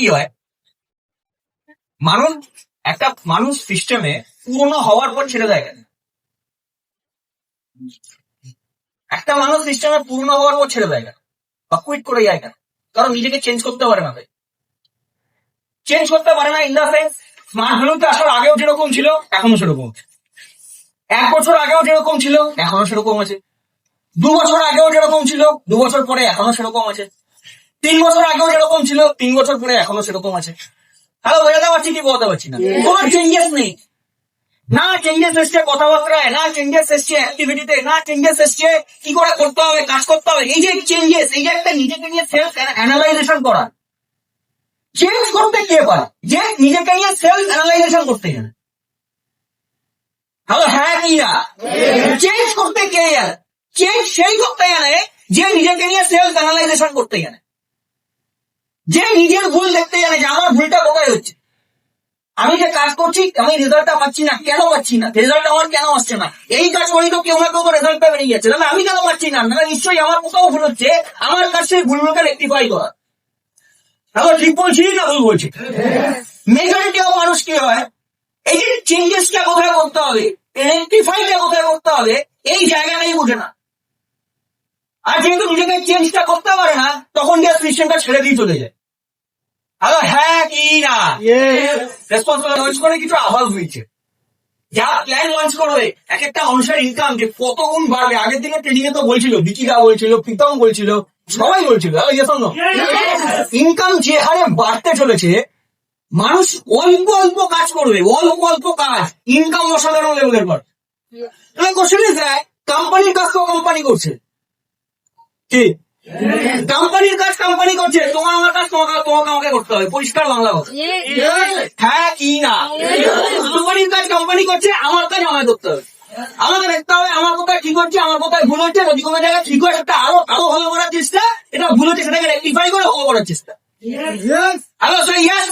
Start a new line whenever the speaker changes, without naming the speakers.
কি হয়? মানুষ, একটা মানুষ সিস্টেমে পুরনো হওয়ার পর ছেড়ে দেয় একটা মানুষ সিস্টেমে পুরনো হওয়ার পর ছেড়ে দেয় বা কুইট করে যায় কেন? কারণ নিজেকে চেঞ্জ করতে পারে না চেঞ্জ করতে পারে না ইন দা সেন্স স্মার্ট ভ্যালুতে আসার আগেও যেরকম ছিল, এখনও সেরকম এক বছর আগেও যেরকম ছিল, এখনও সেরকম আছে। দু বছর আগেও যেরকম ছিল, দু বছর পরে এখনও সেরকম আছে। তিন বছর আগেও যেরকম ছিল তিন বছর পরে এখনও সেরকম আছে। হ্যালো বোঝাতে পারছি কি বোঝাতে পারছি না। কোনো চেঞ্জেস নেই। না চেঞ্জেস এসছে কথাবার্তায় না চেঞ্জেস এসছে অ্যাক্টিভিটিতে না চেঞ্জেস এসছে কি করে করতে হবে কাজ করতে হবে এই যে চেঞ্জেস এই যে একটা নিজেকে নিয়ে সেলফ অ্যানালাইজেশন করা। চেঞ্জ করতে কে পারে? যে নিজেকে নিয়ে সেলফ অ্যানালাইজেশন করতে জানে। হ্যালো হ্যাঁ কি না? চেঞ্জ করতে কে জানে? চেঞ্জ সেই করতে জানে যে নিজেকে নিয়ে সেলফ অ্যানালাইজেশন করতে জানে। যে নিজের ভুল দেখতে জানে যে আমার ভুলটা কোথায় হচ্ছে। আমি যে কাজ করছি, আমি রেজাল্টটা পাচ্ছি না, কেন পাচ্ছি না? রেজাল্ট আমার কেন আসছে না? এই কাজ করি তো কেউ না কেউ রেজাল্টটা বেরিয়ে যাচ্ছে। তাহলে আমি কেন পাচ্ছি না? না নিশ্চয়ই আমার কোথাও ভুল হচ্ছে, আমার কাছে সেই ভুলগুলোকে রেক্টিফাই করা। এখন ঠিক বলছি না ভুল বলছি। মেজরিটি অফ মানুষ কি হয়? এই যে চেঞ্জেস চেঞ্জেসটা কোথায় করতে হবে? রেক্টিফাইটা কোথায় করতে হবে? এই জায়গাটাই বুঝে না। আর যেহেতু নিজেকে চেঞ্জটা করতে পারে না, তখন যে সিস্টেমটা ছেড়ে দিয়ে চলে যায়। হ্যালো হ্যাঁ কি না? রেসপন্সিবল লঞ্চ করে কিছু আভাস হয়েছে। যা প্ল্যান লঞ্চ করবে এক একটা মানুষের ইনকাম যে কত গুণ বাড়বে আগের দিনে ট্রেনিং এ তো বলছিল বিচিকা বলছিল প্রীতম বলছিল সবাই বলছিল ইনকাম যে হারে বাড়তে চলেছে মানুষ অল্প অল্প কাজ করবে অল্প অল্প কাজ ইনকাম অসাধারণ লেভেলের পর। কোশ্চেন ইজ কোম্পানির কাজ তো কোম্পানি করছে। কি? কোম্পানির কাজ কোম্পানি করছে তোমার আমার কাজ তোমাকে তোমাকে আমাকে করতে হবে পরিষ্কার বাংলা কথা হ্যাঁ কি না কোম্পানির কাজ কোম্পানি করছে আমার কাজ আমায় করতে হবে আমাকে দেখতে হবে আমার কোথায় ঠিক হচ্ছে আমার কোথায় ভুল হচ্ছে যদি কোনো জায়গায় ঠিক হয় সেটা আরও আরও ভালো করার চেষ্টা এটা ভুল হচ্ছে সেটাকে রেক্টিফাই করে ভালো করার চেষ্টা হ্যালো ইয়েস